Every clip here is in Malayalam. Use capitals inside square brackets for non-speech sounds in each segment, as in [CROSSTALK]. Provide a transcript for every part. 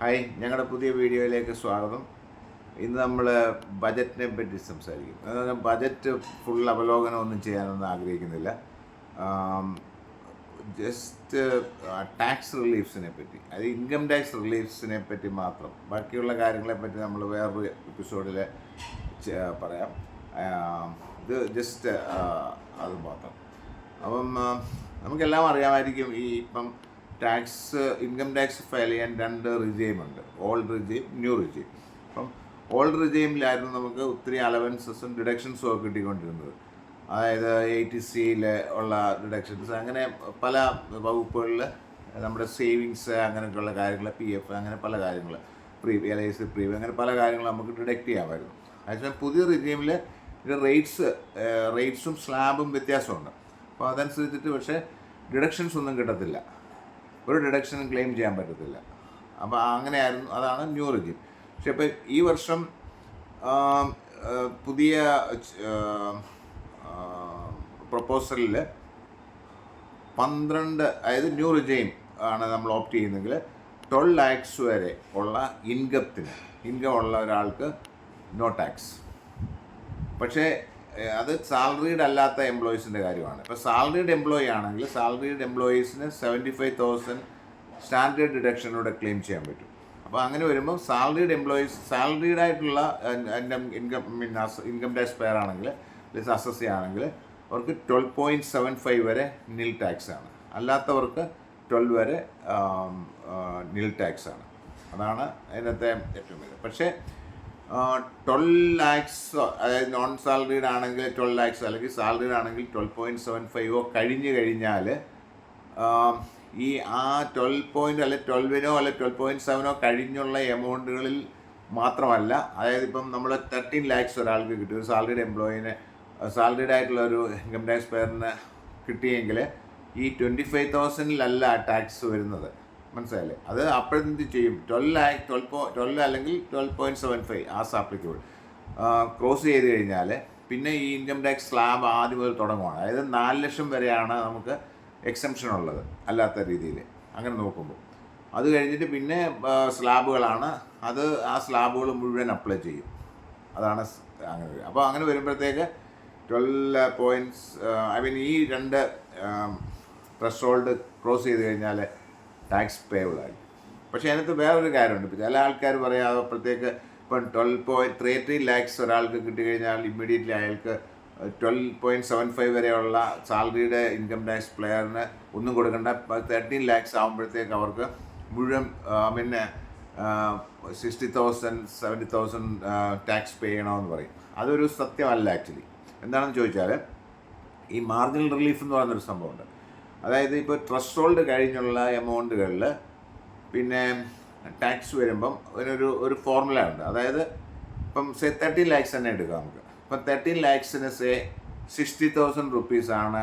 ഹായ് ഞങ്ങളുടെ പുതിയ വീഡിയോയിലേക്ക് സ്വാഗതം. ഇന്ന് നമ്മൾ ബജറ്റിനെ പറ്റി സംസാരിക്കും. അതായത് ബജറ്റ് ഫുൾ അവലോകനം ഒന്നും ചെയ്യാനൊന്നും ആഗ്രഹിക്കുന്നില്ല. ജസ്റ്റ് ടാക്സ് റിലീഫ്സിനെ പറ്റി. അത് ഇൻകം ടാക്സ് റിലീഫ്സിനെ പറ്റി മാത്രം. ബാക്കിയുള്ള കാര്യങ്ങളെ പറ്റി നമ്മൾ വേറൊരു എപ്പിസോഡിൽ പറയാം. ഇത് ജസ്റ്റ് അത് മാത്രം. അപ്പം നമുക്കെല്ലാം അറിയാമായിരിക്കും ഈ ഇപ്പം ടാക്സ് ഇൻകം ടാക്സ് ഫയൽ ചെയ്യാൻ രണ്ട് റിജീമുണ്ട് ഓൾഡ് റിജീം ന്യൂ റിജീം അപ്പം ഓൾഡ് റിജീമിലായിരുന്നു നമുക്ക് ഒത്തിരി അലവൻസസും ഡിഡക്ഷൻസും ഒക്കെ കിട്ടിക്കൊണ്ടിരുന്നത്. അതായത് എ ടി സിയിൽ ഉള്ള ഡിഡക്ഷൻസ് അങ്ങനെ പല വകുപ്പുകളിൽ നമ്മുടെ സേവിങ്സ് അങ്ങനെയൊക്കെയുള്ള കാര്യങ്ങൾ പി എഫ് അങ്ങനെ പല കാര്യങ്ങൾ pre L I C pre അങ്ങനെ പല കാര്യങ്ങളും നമുക്ക് ഡിഡക്റ്റ് ചെയ്യാമായിരുന്നു. അതിന് പുതിയ റിജീമിൽ ഇതിന്റെ റേറ്റ്സ് റേറ്റ്സും സ്ലാബും വ്യത്യാസമുണ്ട്. അപ്പോൾ അതനുസരിച്ചിട്ട് പക്ഷേ ഡിഡക്ഷൻസ് ഒന്നും കിട്ടത്തില്ല. ഒരു ഡിഡക്ഷനും ക്ലെയിം ചെയ്യാൻ പറ്റത്തില്ല. അപ്പോൾ അങ്ങനെയായിരുന്നു അതാണ് ന്യൂ റിജിൻ പക്ഷെ ഇപ്പോൾ ഈ വർഷം പുതിയ പ്രപ്പോസലിൽ പന്ത്രണ്ട് അതായത് ന്യൂ റിജൈൻ ആണ് നമ്മൾ ഓപ്റ്റ് ചെയ്യുന്നതെങ്കിൽ ട്വൽവ് ലാക്സ് വരെ ഉള്ള ഇൻകത്തിന് ഇൻകം ഉള്ള ഒരാൾക്ക് നോ ടാക്സ് പക്ഷേ അത് സാലറീഡ് അല്ലാത്ത എംപ്ലോയീസിന്റെ കാര്യമാണ്. ഇപ്പോൾ സാലറീഡ് എംപ്ലോയി ആണെങ്കിൽ സാലറീഡ് എംപ്ലോയീസിന് സെവന്റി ഫൈവ് തൗസൻഡ് സ്റ്റാൻഡേർഡ് ഡിഡക്ഷനോടെ ക്ലെയിം ചെയ്യാൻ പറ്റും. അപ്പോൾ അങ്ങനെ വരുമ്പോൾ സാലറീഡ് എംപ്ലോയീസ് സാലറീഡ് ആയിട്ടുള്ള ഇൻകം ഇൻകം ടാക്സ് പെയർ ആണെങ്കിൽ അല്ലെങ്കിൽ അസസ് ആണെങ്കിൽ അവർക്ക് ട്വൽവ് പോയിന്റ് സെവൻ ഫൈവ് വരെ നിൽ ടാക്സ് ആണ്. അല്ലാത്തവർക്ക് ട്വൽവ് വരെ നിൽ ടാക്സ് ആണ്. അതാണ് അതിനകത്തെ ഏറ്റവും വലിയ പക്ഷേ ട്വൽവ് ലാക്സ് അതായത് നോൺ സാലറീഡ് ആണെങ്കിൽ ട്വൽവ് ലാക്സ് അല്ലെങ്കിൽ സാലറീഡ് ആണെങ്കിൽ ട്വൽവ് പോയിന്റ് സെവൻ ഫൈവോ കഴിഞ്ഞ് കഴിഞ്ഞാൽ ഈ ആ ട്വൽവ് പോയിന്റ് അല്ലെ ട്വൽവിനോ അല്ലെ ട്വൽവ് പോയിന്റ് സെവനോ കഴിഞ്ഞുള്ള എമൗണ്ടുകളിൽ മാത്രമല്ല അതായത് ഇപ്പം നമ്മൾ തേർട്ടീൻ ലാക്സ് ഒരാൾക്ക് കിട്ടി ഒരു സാലറീഡ് എംപ്ലോയിനെ സാലറീഡ് ആയിട്ടുള്ള ഒരു ഇൻകം ടാക്സ് പെയറിന് കിട്ടിയെങ്കിൽ ഈ ട്വന്റി ഫൈവ് തൗസൻഡിലല്ല ടാക്സ് വരുന്നത്. മനസ്സിലായില്ലേ? അത് അപ്പോഴെന്ത് ചെയ്യും? ട്വൽവ് ലാക്ക് ട്വൽവ് പോ ട്വൽവ് അല്ലെങ്കിൽ twelve point seven five as applicable cross ചെയ്ത് കഴിഞ്ഞാൽ പിന്നെ ഈ ഇൻകം ടാക്സ് സ്ലാബ് ആദ്യം മുതൽ തുടങ്ങുവാണ്. അതായത് നാല് ലക്ഷം വരെയാണ് നമുക്ക് എക്സംഷൻ ഉള്ളത് അല്ലാത്ത രീതിയിൽ അങ്ങനെ നോക്കുമ്പോൾ അത് കഴിഞ്ഞിട്ട് പിന്നെ സ്ലാബുകളാണ് അത് ആ സ്ലാബുകൾ മുഴുവൻ അപ്ലൈ ചെയ്യും. അതാണ് അങ്ങനെ അപ്പോൾ അങ്ങനെ വരുമ്പോഴത്തേക്ക് ട്വൽവ് പോയിന്റ്സ് ഐ മീൻ ഈ രണ്ട് ത്രഷോൾഡ് ക്രോസ് ചെയ്ത് കഴിഞ്ഞാൽ ടാക്സ് പേബിൾ ആയി പക്ഷേ അതിനകത്ത് വേറൊരു കാര്യമുണ്ട്. ചില ആൾക്കാർ പറയാം അപ്പോഴത്തേക്ക് ഇപ്പം twelve point three three lakhs ഒരാൾക്ക് കിട്ടിക്കഴിഞ്ഞാൽ ഇമ്മീഡിയറ്റ്ലി അയാൾക്ക് ട്വൽവ് പോയിന്റ് സെവൻ ഫൈവ് വരെയുള്ള സാലറിയുടെ ഇൻകം ടാക്സ് പ്ലെയറിന് ഒന്നും കൊടുക്കണ്ട. തേർട്ടീൻ ലാക്സ് ആകുമ്പോഴത്തേക്ക് അവർക്ക് മുഴുവൻ പിന്നെ sixty thousand seventy thousand tax pay ചെയ്യണമെന്ന് പറയും. അതൊരു സത്യമല്ല ആക്ച്വലി എന്താണെന്ന് ചോദിച്ചാൽ ഈ മാർജിനൽ റിലീഫ് എന്ന് പറയുന്നൊരു സംഭവമുണ്ട്. അതായത് ഇപ്പോൾ ട്രസ്റ്റ് ഹോൾഡ് കഴിഞ്ഞുള്ള എമൗണ്ടുകളിൽ പിന്നെ ടാക്സ് വരുമ്പം അതിനൊരു ഒരു ഫോർമുല ഉണ്ട്. അതായത് ഇപ്പം സേ തേർട്ടീൻ ലാക്സ് തന്നെ എടുക്കാം നമുക്ക്. ഇപ്പം തേർട്ടീൻ ലാക്സിന് സേ സിക്സ്റ്റി തൗസൻഡ് റുപ്പീസാണ്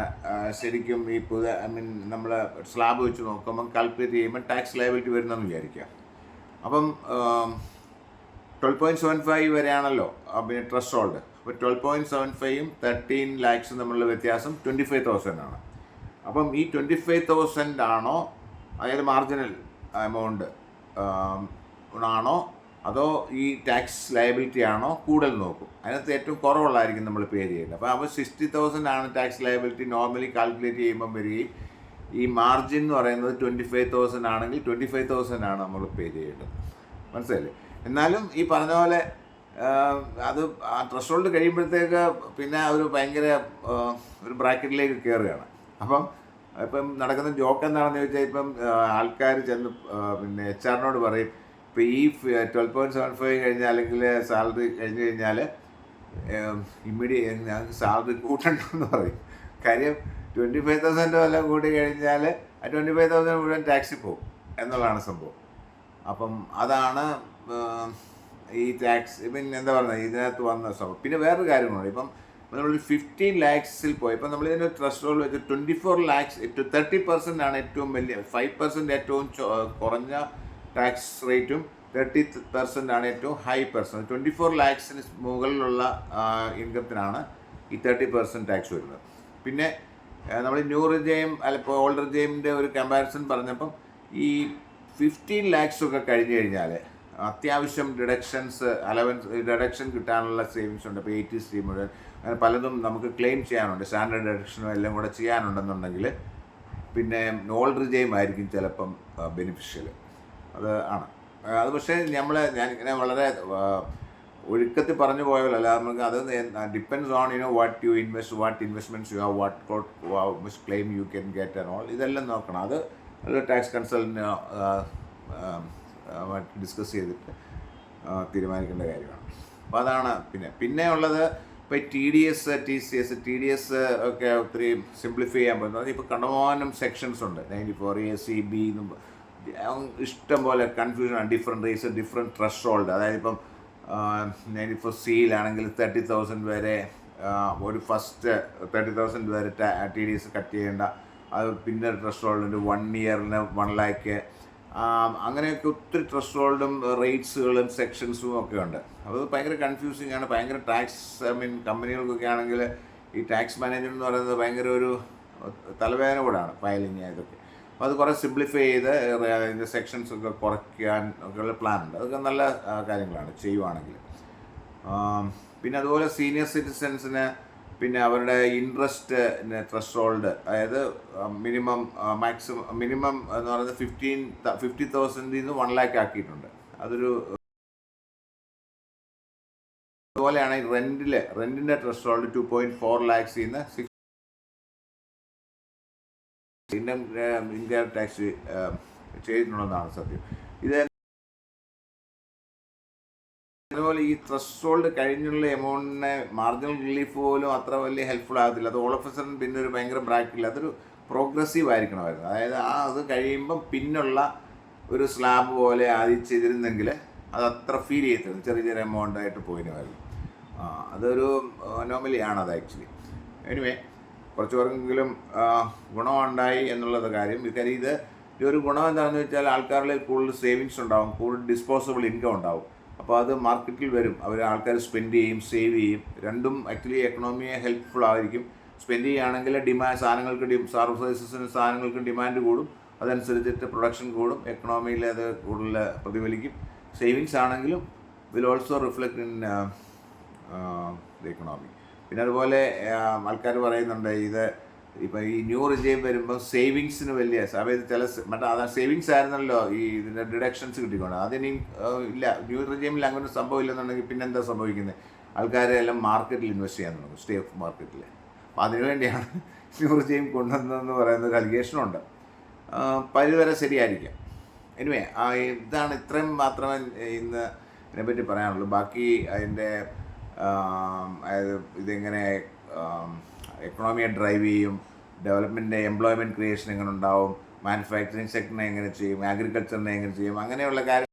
ശരിക്കും ഈ പുതിയ ഐ മീൻ നമ്മൾ സ്ലാബ് വെച്ച് നോക്കുമ്പം കാൽക്കുലേറ്റ് ചെയ്യുമ്പോൾ ടാക്സ് ലയബിലിറ്റി വരുന്നതെന്ന് വിചാരിക്കുക. അപ്പം ട്വൽവ് പോയിന്റ് സെവൻ ഫൈവ് വരെയാണല്ലോ പിന്നെ ട്രസ്റ്റ് ഹോൾഡ് അപ്പോൾ ട്വൽവ് പോയിന്റ് സെവൻ ഫൈവും തേർട്ടീൻ ലാക്സും തമ്മിലുള്ള വ്യത്യാസം ട്വന്റി ഫൈവ് തൗസൻഡ് ആണ്. അപ്പം ഈ ട്വന്റി ഫൈവ് തൗസൻഡ് ആണോ അതായത് മാർജിനൽ എമൗണ്ട് ആണോ? അതോ ഈ ടാക്സ് ലയബിലിറ്റി ആണോ? കൂടുതൽ നോക്കും. അതിനകത്ത് ഏറ്റവും കുറവുള്ളതായിരിക്കും നമ്മൾ പേ ചെയ്യുന്നത് അപ്പോൾ അപ്പോൾ സിക്സ്റ്റി തൗസൻഡ് ആണ് ടാക്സ് ലയബിലിറ്റി നോർമലി കാൽക്കുലേറ്റ് ചെയ്യുമ്പം വരികയും ഈ മാർജിൻ എന്ന് പറയുന്നത് ട്വന്റി ഫൈവ് തൗസൻഡ് ആണെങ്കിൽ ട്വന്റി ഫൈവ് തൗസൻഡ് ആണ് നമ്മൾ പേ ചെയ്യേണ്ടത്. മനസ്സിലായില്ലേ? എന്നാലും ഈ പറഞ്ഞ പോലെ അത് ആ ത്രഷോൾഡ് കഴിയുമ്പോഴത്തേക്ക് പിന്നെ ഒരു ഭയങ്കര ഒരു ബ്രാക്കറ്റിലേക്ക് കയറുകയാണ്. അപ്പം ഇപ്പം നടക്കുന്ന ജോക്ക് എന്താണെന്ന് ചോദിച്ചാൽ ഇപ്പം ആൾക്കാർ ചെന്ന് പിന്നെ എച്ച് ആറിനോട് പറയും ഇപ്പം ഈ ട്വൽവ് പോയിന്റ് സെവൻ ഫൈവ് കഴിഞ്ഞാൽ അല്ലെങ്കിൽ സാലറി കഴിഞ്ഞ് കഴിഞ്ഞാൽ ഇമ്മീഡിയറ്റ് ഞങ്ങൾക്ക് സാലറി കൂട്ടണ്ടെന്ന് പറയും. കാര്യം ട്വന്റി ഫൈവ് തൗസൻഡ് വല്ലതും കൂടി കഴിഞ്ഞാൽ ആ ട്വന്റി ഫൈവ് തൗസൻഡ് മുഴുവൻ ടാക്സിൽ പോകും. എന്നുള്ളതാണ് സംഭവം. അപ്പം അതാണ് ഈ ടാക്സ് പിന്നെ എന്താ പറയുക ഇതിനകത്ത് വന്ന സംഭവം. പിന്നെ വേറൊരു കാര്യങ്ങളുണ്ട് ഇപ്പം നമ്മൾ ഫിഫ്റ്റീൻ ലാക്സിൽ പോയി. അപ്പോൾ നമ്മൾ ഇതിന്റെ ട്രസ്റ്റ് റോൾ വെച്ച് twenty four lakhs thirty percent ആണ് ഏറ്റവും വലിയ ഫൈവ് പെർസെന്റ് ഏറ്റവും കുറഞ്ഞ ടാക്സ് റേറ്റും തേർട്ടി പെർസെന്റ് ആണ് ഏറ്റവും ഹൈ പെർസെന്റ് ട്വന്റി ഫോർ ലാക്സിന് മുകളിലുള്ള ഇൻകത്തിനാണ് ഈ തേർട്ടി പെർസെന്റ് ടാക്സ് വരുന്നത്. പിന്നെ നമ്മൾ ന്യൂ റിജയും അല്ല ഇപ്പോൾ ഓൾഡ് റിജയിമിന്റെ ഒരു കമ്പാരിസൺ പറഞ്ഞപ്പം ഈ ഫിഫ്റ്റീൻ ലാക്സ് ഒക്കെ കഴിഞ്ഞ് കഴിഞ്ഞാൽ അത്യാവശ്യം ഡിഡക്ഷൻസ് അലവൻസ് ഡിഡക്ഷൻ കിട്ടാനുള്ള സേവിങ്സ് ഉണ്ട്. ഇപ്പോൾ എയ്റ്റി സി മുഴുവൻ. അങ്ങനെ പലതും നമുക്ക് ക്ലെയിം ചെയ്യാനുണ്ട്. സ്റ്റാൻഡേർഡ് ഡിഡക്ഷനും എല്ലാം കൂടെ ചെയ്യാനുണ്ടെന്നുണ്ടെങ്കിൽ പിന്നെ നോൾ റിജയും ആയിരിക്കും ചിലപ്പം ബെനിഫിഷ്യൽ അത് ആണ്. അത് പക്ഷേ നമ്മൾ ഞാൻ ഇങ്ങനെ വളരെ ഒഴുക്കത്തിൽ പറഞ്ഞു പോയതല്ല നമുക്ക് അത് depends on you know what you invest what investments you have what quote claim you can get and all ഇതെല്ലാം നോക്കണം. അത് ടാക്സ് കൺസൾട്ടിന് ഡിസ്കസ് ചെയ്തിട്ട് തീരുമാനിക്കേണ്ട കാര്യമാണ്. അപ്പോൾ അതാണ് പിന്നെ. പിന്നെ ഉള്ളത് ഇപ്പോൾ T D S T C S T D S ഒക്കെ ഒത്തിരി സിംപ്ലിഫൈ ചെയ്യാൻ പറ്റുന്നത് ഇപ്പോൾ കണ്ടമാനം സെക്ഷൻസ് ഉണ്ട്. Ninety four A C B ഇഷ്ടം പോലെ കൺഫ്യൂഷനാണ് different rates different threshold അതായത് ഇപ്പം നയന്റി ഫോർ സിയിലാണെങ്കിൽ തേർട്ടി തൗസൻഡ് വരെ ഒരു ഫസ്റ്റ് തേർട്ടി തൗസൻഡ് വരെ ടി ഡി എസ് കട്ട് ചെയ്യേണ്ട. അത് പിന്നെ ട്രഷ് ഹോൾഡിന്റെ വൺ ഇയറിന് വൺ ലാക്ക് അങ്ങനെയൊക്കെ ഒത്തിരി ഹോൾഡും റേറ്റ്സുകളും സെക്ഷൻസും ഒക്കെ ഉണ്ട്. അത് ഭയങ്കര കൺഫ്യൂസിങ് ആണ്. ഭയങ്കര ടാക്സ് ഐ മീൻ കമ്പനികൾക്കൊക്കെ ആണെങ്കിൽ ഈ ടാക്സ് മാനേജ്മെന്റ് എന്ന് പറയുന്നത് ഭയങ്കര ഒരു തലവേദന കൂടാണ് ഫയലിങ് ഇതൊക്കെ. അപ്പോൾ അത് കുറേ സിംപ്ലിഫൈ ചെയ്ത് അതിന്റെ സെക്ഷൻസ് ഒക്കെ കുറയ്ക്കാൻ ഒക്കെയുള്ള പ്ലാൻ ഉണ്ട്. അതൊക്കെ നല്ല കാര്യങ്ങളാണ് ചെയ്യുവാണെങ്കിൽ. പിന്നെ അതുപോലെ സീനിയർ സിറ്റിസൻസിന് പിന്നെ അവരുടെ ഇൻട്രസ്റ്റ് ത്രഷോൾഡ് അതായത് മിനിമം മാക്സിമം മിനിമം എന്ന് പറയുന്നത് ഫിഫ്റ്റീൻ ഫിഫ്റ്റി തൗസൻഡിൽ നിന്ന് വൺ ലാക്ക് ആക്കിയിട്ടുണ്ട്. അതൊരു അതുപോലെയാണ് റെന്റിൽ റെന്റിന്റെ ത്രഷോൾഡ് ടു പോയിന്റ് ഫോർ ലാക്സിൽ നിന്ന് സിക്സ് ഇൻകം ഇൻകം ടാക്സ് ചെയ്തിട്ടുണ്ടെന്നാണ് സത്യം. ഇത് അതുപോലെ ഈ ത്രഷോൾഡ് കഴിഞ്ഞുള്ള എമൗണ്ടിനെ മാർജിനൽ റിലീഫ് പോലും അത്ര വലിയ ഹെൽപ്ഫുൾ ആകത്തില്ല. അത് ഓൾ ഓഫ് പിന്നെ ഒരു ഭയങ്കര ബ്രാക്കില്ല. അതൊരു പ്രോഗ്രസീവ് ആയിരിക്കണമായിരുന്നു. അതായത് ആ അത് കഴിയുമ്പം പിന്നുള്ള ഒരു സ്ലാബ് പോലെ ആദ്യം ചെയ്തിരുന്നെങ്കിൽ അത് അത്ര ഫീൽ ചെയ്യത്തില്ല. ചെറിയ ചെറിയ എമൗണ്ട് ആയിട്ട് പോയിനുമായിരുന്നു. അതൊരു ആണ് അത് ആക്ച്വലി എനിവേ കുറച്ച് പേർക്കെങ്കിലും ഗുണമുണ്ടായി എന്നുള്ളത് കാര്യം. കാര്യം ഇത് ഒരു ഗുണം എന്താണെന്ന് വെച്ചാൽ ആൾക്കാരിൽ കൂടുതൽ സേവിങ്സ് ഉണ്ടാവും കൂടുതൽ ഡിസ്പോസിബിൾ ഇൻകം ഉണ്ടാവും. അപ്പോൾ അത് മാർക്കറ്റിൽ വരും. അവർ ആൾക്കാർ സ്പെൻഡ് ചെയ്യും സേവ് ചെയ്യും. രണ്ടും ആക്ച്വലി എക്കണോമിയെ ഹെൽപ്ഫുൾ ആയിരിക്കും. സ്പെൻഡ് ചെയ്യുകയാണെങ്കിൽ ഡിമാൻഡ് സാധനങ്ങൾക്ക് ഡി സർവീസസിന് സാധനങ്ങൾക്ക് ഡിമാൻഡ് കൂടും. അതനുസരിച്ചിട്ട് പ്രൊഡക്ഷൻ കൂടും. എക്കണോമിയിൽ അത് കൂടുതൽ പ്രതിഫലിക്കും. സേവിങ്സ് ആണെങ്കിലും will also reflect in the economy പിന്നെ അതുപോലെ ആൾക്കാർ പറയുന്നുണ്ട് ഇത് ഇപ്പം ഈ ന്യൂ റിജൈം വരുമ്പോൾ സേവിങ്സിന് വലിയ അതായത് ചില മറ്റേ അതാ സേവിങ്സ് ആയിരുന്നല്ലോ ഈ ഇതിന്റെ ഡിഡക്ഷൻസ് കിട്ടിക്കൊണ്ട്. അതിനി ഇല്ല. ന്യൂ റിജൈമിൽ അങ്ങനെ സംഭവം ഇല്ലെന്നുണ്ടെങ്കിൽ പിന്നെ എന്താ സംഭവിക്കുന്നത് ആൾക്കാരെ എല്ലാം മാർക്കറ്റിൽ ഇൻവെസ്റ്റ് ചെയ്യാൻ തുടങ്ങും. സ്റ്റേഫ് മാർക്കറ്റിൽ അപ്പോൾ അതിനുവേണ്ടിയാണ് [LAUGHS] ന്യൂ റിജൈം കൊണ്ടുവന്നതെന്ന് പറയുന്ന ഒരു അലിഗേഷനുണ്ട് പരിവരെ ശരിയായിരിക്കാം. എനിവേ ഇതാണ് ഇത്രയും മാത്രമേ ഇന്ന് ഇതിനെപ്പറ്റി പറയാനുള്ളൂ. ബാക്കി അതിന്റെ അതായത് ഇതെങ്ങനെ എക്കണോമിയെ ഡ്രൈവ് ചെയ്യും ഡെവലപ്മെന്റ് എംപ്ലോയ്മെന്റ് ക്രിയേഷൻ എങ്ങനെ ഉണ്ടാവും മാനുഫാക്ചറിങ് സെക്ടറിനെ എങ്ങനെ ചെയ്യും അഗ്രികൾച്ചറിനെ എങ്ങനെ ചെയ്യും അങ്ങനെയുള്ള കാര്യം